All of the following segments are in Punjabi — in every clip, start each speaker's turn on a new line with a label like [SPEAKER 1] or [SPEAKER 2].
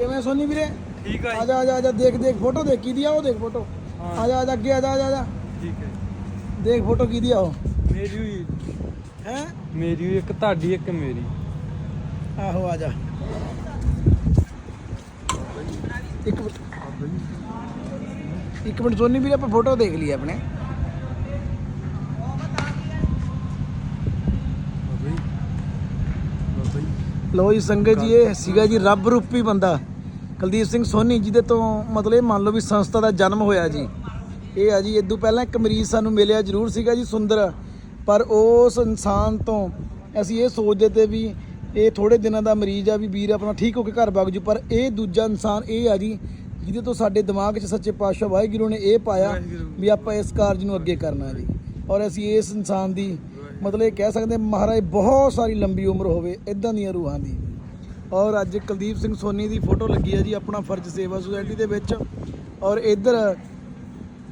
[SPEAKER 1] ਕਿਵੇਂ ਸੋਨੀ ਵੀਰੇ?
[SPEAKER 2] ਠੀਕ ਆ
[SPEAKER 1] ਆ ਜਾ। ਆ ਜਾ ਆ ਜਾ ਦੇਖ ਦੇਖ ਫੋਟੋ ਦੇਖ ਕੀ ਦੀ ਆ ਉਹ ਦੇਖ ਫੋਟੋ।
[SPEAKER 2] ਹਾਂ।
[SPEAKER 1] ਆ ਜਾ ਆ ਜਾ ਅੱਗੇ ਆ ਜਾ ਆ ਜਾ, ਆ ਜਾ।
[SPEAKER 2] ਠੀਕ ਹੈ
[SPEAKER 1] ਦੇਖ ਫੋਟੋ ਕੀ ਦੀ ਆ ਉਹ।
[SPEAKER 2] ਮੇਰੀ ਹੋਈ
[SPEAKER 1] ਹੈ
[SPEAKER 2] ਮੇਰੀ ਹੋਈ ਇੱਕ ਤੁਹਾਡੀ ਇੱਕ ਮੇਰੀ।
[SPEAKER 1] ਆਹੋ ਆ ਜਾ ਇੱਕ ਮਿੰਟ। ਇੱਕ ਮਿੰਟ ਸੋਨੀ ਵੀਰੇ ਆਪਾਂ ਫੋਟੋ ਦੇਖ ਲਈ ਆਪਣੇ।
[SPEAKER 2] ਬਾਬਾ ਜੀ। ਬਾਬਾ ਜੀ।
[SPEAKER 1] ਲੋ ਜੀ ਸੰਗਤ ਜੀ, ਇਹ ਸੀਗਾ ਜੀ ਰੱਬ ਰੂਪੀ ਬੰਦਾ। ਕੁਲਦੀਪ ਸਿੰਘ ਸੋਨੀ ਜਿਹਦੇ ਤੋਂ ਮਤਲਬ ਇਹ ਮੰਨ ਲਓ ਵੀ ਸੰਸਥਾ ਦਾ ਜਨਮ ਹੋਇਆ ਜੀ। ਇਹ ਆ ਜੀ ਇਦੋਂ ਪਹਿਲਾਂ ਇੱਕ ਮਰੀਜ਼ ਸਾਨੂੰ ਮਿਲਿਆ ਜ਼ਰੂਰ ਸੀਗਾ ਜੀ ਸੁੰਦਰ। ਪਰ ਉਸ ਇਨਸਾਨ ਤੋਂ ਅਸੀਂ ਇਹ ਸੋਚਦੇ ਤੇ ਵੀ ਇਹ ਥੋੜੇ ਦਿਨਾਂ ਦਾ ਮਰੀਜ਼ ਆ ਵੀ ਵੀਰ ਆਪਣਾ ਠੀਕ ਹੋ ਕੇ ਘਰ ਵਗ ਜੂ। ਪਰ ਇਹ ਦੂਜਾ ਇਨਸਾਨ ਇਹ ਆ ਜੀ, ਜਿਹਦੇ ਤੋਂ ਸਾਡੇ ਦਿਮਾਗ 'ਚ ਸੱਚੇ ਪਾਤਸ਼ਾਹ ਵਾਹਿਗੁਰੂ ਨੇ ਇਹ ਪਾਇਆ ਵੀ ਆਪਾਂ ਇਸ ਕਾਰਜ ਨੂੰ ਅੱਗੇ ਕਰਨਾ ਜੀ। ਔਰ ਅਸੀਂ ਇਸ ਇਨਸਾਨ ਦੀ ਮਤਲਬ ਇਹ ਕਹਿ ਸਕਦੇ ਮਹਾਰਾਜ ਬਹੁਤ ਸਾਰੀ ਲੰਬੀ ਉਮਰ ਹੋਵੇ ਇਦਾਂ ਦੀਆਂ ਰੂਹਾਂ ਦੀ। ਔਰ ਅੱਜ ਕੁਲਦੀਪ ਸਿੰਘ ਸੋਨੀ ਦੀ ਫੋਟੋ ਲੱਗੀ ਹੈ ਜੀ ਆਪਣਾ ਫਰਜ਼ ਸੇਵਾ ਸੁਸਾਇਟੀ ਦੇ ਵਿੱਚ। ਔਰ ਇੱਧਰ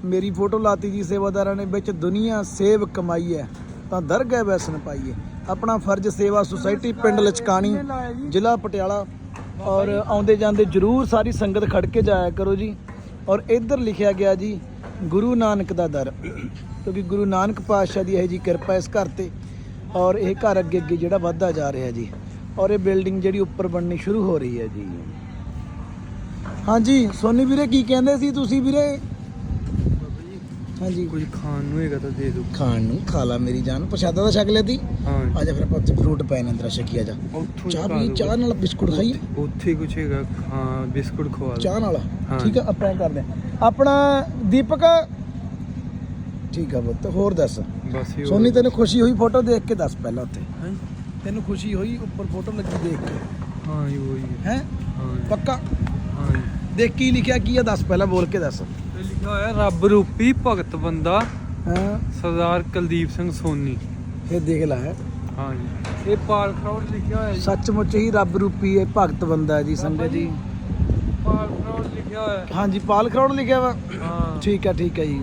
[SPEAKER 1] ਮੇਰੀ ਫੋਟੋ ਲਾਤੀ ਜੀ ਸੇਵਾਦਾਰਾਂ ਨੇ, ਵਿੱਚ ਦੁਨੀਆ ਸੇਵ ਕਮਾਈ ਹੈ, ਤਾਂ ਦਰਗਹਿ ਵੈਸਨ ਪਾਈਏ ਆਪਣਾ ਫਰਜ਼ ਸੇਵਾ ਸੁਸਾਇਟੀ ਪਿੰਡ ਲਚਕਾਣੀ, ਜ਼ਿਲ੍ਹਾ ਪਟਿਆਲਾ। ਔਰ ਆਉਂਦੇ ਜਾਂਦੇ ਜਰੂਰ ਸਾਰੀ ਸੰਗਤ ਖੜ ਕੇ ਜਾਇਆ ਕਰੋ ਜੀ। ਔਰ ਇੱਧਰ ਲਿਖਿਆ ਗਿਆ ਜੀ ਗੁਰੂ ਨਾਨਕ ਦਾ ਦਰ, ਕਿਉਂਕਿ ਗੁਰੂ ਨਾਨਕ ਪਾਤਸ਼ਾਹ ਦੀ ਇਹ ਜੀ ਕਿਰਪਾ ਇਸ ਘਰ ਤੇ ਔਰ ਇਹ ਘਰ ਅੱਗੇ ਅੱਗੇ ਜਿਹੜਾ ਵੱਧਦਾ ਜਾ ਰਿਹਾ ਜੀ, ਔਰ ਇਹ ਬਿਲਡਿੰਗ ਜਿਹੜੀ ਉੱਪਰ ਬਣਨੀ ਸ਼ੁਰੂ ਹੋ ਰਹੀ ਹੈ ਜੀ। ਹਾਂਜੀ, ਸੋਨੀ ਵੀਰੇ ਕੀ ਕਹਿੰਦੇ ਸੀ ਤੁਸੀਂ ਵੀਰੇ? ਹਾਂਜੀ।
[SPEAKER 2] ਕੁਝ ਖਾਣ ਨੂੰ ਹੈਗਾ ਤਾਂ ਦੇ ਦਿਓ।
[SPEAKER 1] ਖਾਣ ਨੂੰ ਖਾ ਲਾ ਮੇਰੀ ਜਾਨ ਪ੍ਰਸ਼ਾਦਾ ਤਾਂ ਛਕ
[SPEAKER 2] ਹਾਂ
[SPEAKER 1] ਆ ਜਾ ਫਿਰ ਆਪਾਂ ਉੱਥੇ ਫਰੂਟ ਪਏ ਨੇ ਅੰਦਰ ਛਕੀ ਆ ਜਾ।
[SPEAKER 2] ਉੱਥੋਂ
[SPEAKER 1] ਚਾਹ ਵੀ। ਚਾਹ ਨਾਲ ਬਿਸਕੁਟ ਖਾਈਏ?
[SPEAKER 2] ਉੱਥੇ ਕੁਝ ਹੈਗਾ ਹਾਂ ਬਿਸਕੁਟ ਖਵਾ।
[SPEAKER 1] ਚਾਹ ਨਾਲ। ਠੀਕ ਆ ਆਪਾਂ ਕਰਦੇ। ਆਪਣਾ ਦੀਪਕ? ਠੀਕ ਆ ਪੁੱਤ ਹੋਰ ਦੱਸ?
[SPEAKER 2] ਬਸ
[SPEAKER 1] ਸੋਨੀ ਤੈਨੂੰ ਖੁਸ਼ੀ ਹੋਈ ਫੋਟੋ ਦੇਖ ਕੇ ਦੱਸ ਪਹਿਲਾਂ ਉੱਥੇ।
[SPEAKER 2] ਹਾਂ?
[SPEAKER 1] ਤੈਨੂੰ ਖੁਸ਼ੀ ਹੋਈ ਉੱਪਰ ਫੋਟੋ ਲੱਗੀ ਦੇਖ ਕੇ?
[SPEAKER 2] ਹਾਂ ਹੋਈ ਹੈ।
[SPEAKER 1] ਹੈ? ਪੱਕਾ?
[SPEAKER 2] ਹਾਂ।
[SPEAKER 1] ਦੇਖ ਕੀ ਲਿਖਿਆ ਕੀ ਆ ਦੱਸ ਪਹਿਲਾਂ ਬੋਲ ਕੇ ਦੱਸ।
[SPEAKER 2] ਤੇ ਲਿਖਿਆ ਹੋਇਆ ਰੱਬ ਰੂਪੀ ਭਗਤ ਬੰਦਾ
[SPEAKER 1] ਹਾਂ।
[SPEAKER 2] ਸਰਦਾਰ ਕੁਲਦੀਪ ਸਿੰਘ ਸੋਨੀ।
[SPEAKER 1] ਇਹ ਦੇਖ ਲੈ। ਹੈ
[SPEAKER 2] ਹਾਂ ਜੀ ਇਹ ਪਾਲ ਖਰੋੜ ਲਿਖਿਆ ਹੋਇਆ ਜੀ।
[SPEAKER 1] ਸੱਚਮੁੱਚ ਹੀ ਰੱਬ ਰੂਪੀ ਇਹ ਭਗਤ ਬੰਦਾ ਜੀ ਸੰਗਤ ਜੀ
[SPEAKER 2] ਪਾਲ ਖਰੋੜ ਲਿਖਿਆ ਹੋਇਆ।
[SPEAKER 1] ਹਾਂਜੀ ਪਾਲ ਖਰੋੜ ਲਿਖਿਆ ਵਾ।
[SPEAKER 2] ਹਾਂ।
[SPEAKER 1] ਠੀਕ ਆ ਠੀਕ ਆ ਜੀ।